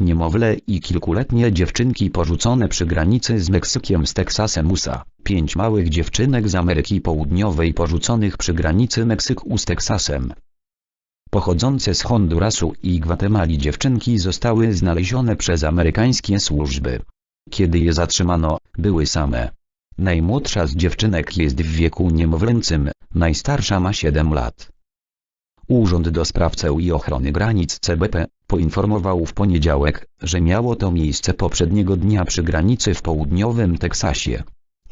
niemowlę i kilkuletnie dziewczynki porzucone przy granicy z Meksykiem z Teksasem USA. Pięć małych dziewczynek z Ameryki Południowej porzuconych przy granicy Meksyku z Teksasem. Pochodzące z Hondurasu i Gwatemali dziewczynki zostały znalezione przez amerykańskie służby. Kiedy je zatrzymano, były same. Najmłodsza z dziewczynek jest w wieku niemowlęcym, najstarsza ma 7 lat. Urząd do Spraw Ceł i Ochrony Granic CBP poinformował w poniedziałek, że miało to miejsce poprzedniego dnia przy granicy w południowym Teksasie.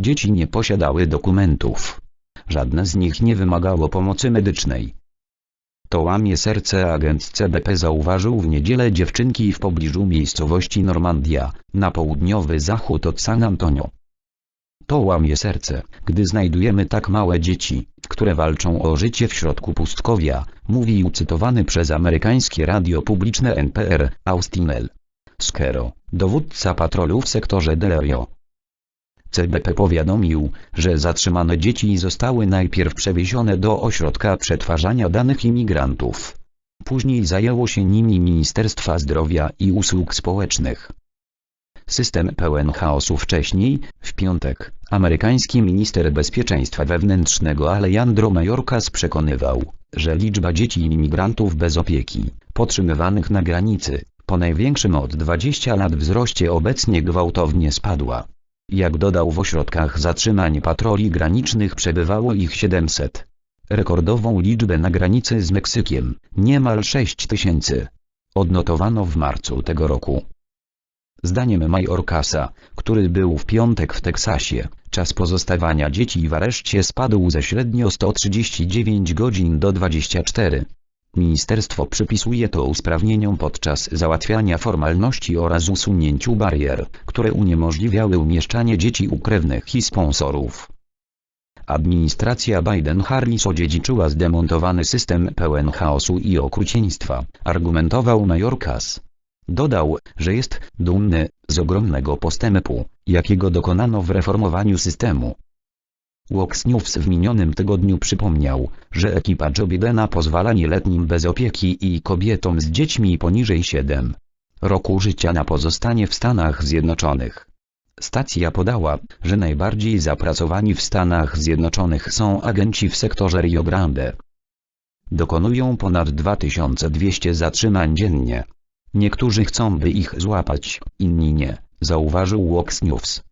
Dzieci nie posiadały dokumentów. Żadne z nich nie wymagało pomocy medycznej. To łamie serce agent CBP zauważył w niedzielę dziewczynki w pobliżu miejscowości Normandia, na południowy zachód od San Antonio. To łamie serce, gdy znajdujemy tak małe dzieci, które walczą o życie w środku pustkowia, mówił cytowany przez amerykańskie radio publiczne NPR, Austin L. Skero, dowódca patrolu w sektorze Delerio. CBP powiadomił, że zatrzymane dzieci zostały najpierw przewiezione do ośrodka przetwarzania danych imigrantów. Później zajęło się nimi Ministerstwa Zdrowia i Usług Społecznych. System pełen chaosu wcześniej, w piątek, amerykański minister bezpieczeństwa wewnętrznego Alejandro Mayorkas przekonywał, że liczba dzieci imigrantów bez opieki, potrzymywanych na granicy, po największym od 20 lat wzroście obecnie gwałtownie spadła. Jak dodał w ośrodkach zatrzymań patroli granicznych przebywało ich 700. Rekordową liczbę na granicy z Meksykiem, niemal 6 tysięcy. Odnotowano w marcu tego roku. Zdaniem Majorkasa, który był w piątek w Teksasie, czas pozostawania dzieci w areszcie spadł ze średnio 139 godzin do 24. Ministerstwo przypisuje to usprawnieniom podczas załatwiania formalności oraz usunięciu barier, które uniemożliwiały umieszczanie dzieci u krewnych i sponsorów. Administracja Biden-Harris odziedziczyła zdemontowany system pełen chaosu i okrucieństwa, argumentował Majorkas. Dodał, że jest dumny z ogromnego postępu, jakiego dokonano w reformowaniu systemu. Fox News w minionym tygodniu przypomniał, że ekipa Joe Bidena pozwala nieletnim bez opieki i kobietom z dziećmi poniżej 7 roku życia na pozostanie w Stanach Zjednoczonych. Stacja podała, że najbardziej zapracowani w Stanach Zjednoczonych są agenci w sektorze Rio Grande. Dokonują ponad 2200 zatrzymań dziennie. Niektórzy chcą by ich złapać, inni nie, zauważył Fox News.